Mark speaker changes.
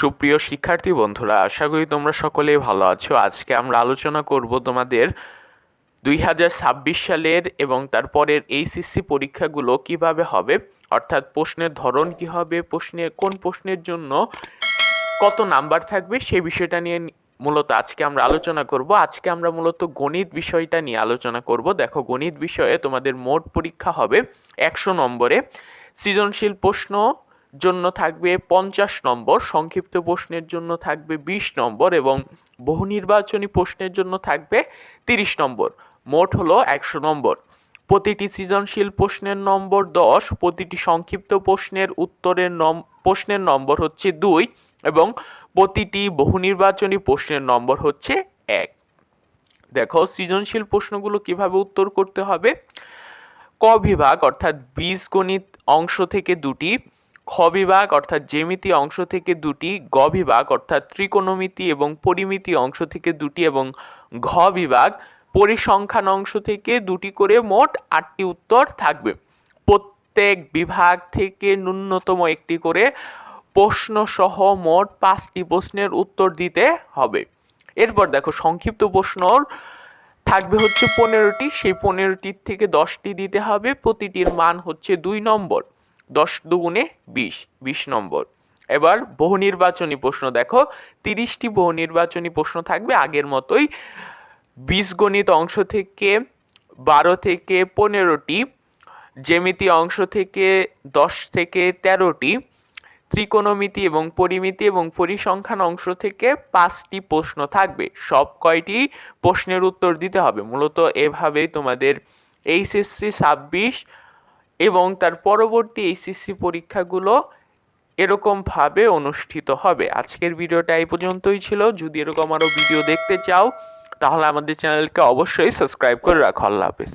Speaker 1: সুপ্রিয় শিক্ষার্থী বন্ধুরা, আশা করি তোমরা সকলেই ভালো আছো। আজকে আমরা আলোচনা করব তোমাদের দুই হাজার ছাব্বিশ সালের এবং তারপরের এইচএসসি পরীক্ষাগুলো কীভাবে হবে, অর্থাৎ প্রশ্নের ধরন কি হবে, প্রশ্নের, কোন প্রশ্নের জন্য কত নাম্বার থাকবে, সেই বিষয়টা নিয়ে মূলত আজকে আমরা আলোচনা করব। আজকে আমরা মূলত গণিত বিষয়টা নিয়ে আলোচনা করব। দেখো, গণিত বিষয়ে তোমাদের মোট পরীক্ষা হবে একশো নম্বরে। সৃজনশীল প্রশ্ন জন্য থাকবে পঞ্চাশ নম্বর, সংক্ষিপ্ত প্রশ্নের জন্য থাকবে বিশ নম্বর এবং বহু নির্বাচনী প্রশ্নের জন্য থাকবে তিরিশ নম্বর। মোট হলো একশো নম্বর। প্রতিটি সৃজনশীল প্রশ্নের নম্বর দশ, প্রতিটি সংক্ষিপ্ত প্রশ্নের উত্তরের নম, প্রশ্নের নম্বর হচ্ছে দুই এবং প্রতিটি বহু নির্বাচনী প্রশ্নের নম্বর হচ্ছে এক। দেখো, সৃজনশীল প্রশ্নগুলো কীভাবে উত্তর করতে হবে? ক বিভাগ অর্থাৎ বীজগণিত অংশ থেকে দুটি খ বিভাগ অর্থাৎ জ্যামিতি অংশ থেকে দুটি গ বিভাগ অর্থাৎ ত্রিকোণমিতি এবং পরিমিতি অংশ থেকে দুটি এবং ঘ বিভাগ পরিসংখ্যান অংশ থেকে দুটি করে মোট আটটি উত্তর থাকবে। প্রত্যেক বিভাগ থেকে ন্যূনতম একটি করে প্রশ্ন সহ মোট পাঁচটি প্রশ্নের উত্তর দিতে হবে। এরপর দেখো, সংক্ষিপ্ত প্রশ্নর থাকবে হচ্ছে পনেরোটি, সেই পনেরোটির থেকে দশটি দিতে হবে, প্রতিটির মান হচ্ছে দুই নম্বর। দশ দুগুণে বিশ বিশ নম্বর। এবার বহু নির্বাচনী প্রশ্ন দেখো। তিরিশটি বহু নির্বাচনী প্রশ্ন থাকবে আগের মতোই। বীজগণিত অংশ থেকে বারো থেকে পনেরোটি, জ্যামিতি অংশ থেকে দশ থেকে তেরোটি, ত্রিকোণমিতি এবং পরিমিতি এবং পরিসংখ্যান অংশ থেকে পাঁচটি প্রশ্ন থাকবে। সব কয়টি প্রশ্নের উত্তর দিতে হবে। মূলত এভাবেই তোমাদের এইচএসসি ছাব্বিশ এবং তার পরবর্তী এইচএসসি পরীক্ষাগুলো এরকমভাবে অনুষ্ঠিত হবে। আজকের ভিডিওটা এই পর্যন্তই ছিল। যদি এরকম আরও ভিডিও দেখতে চাও, তাহলে আমাদের চ্যানেলকে অবশ্যই সাবস্ক্রাইব করে রাখো। আল্লাহ হাফেজ।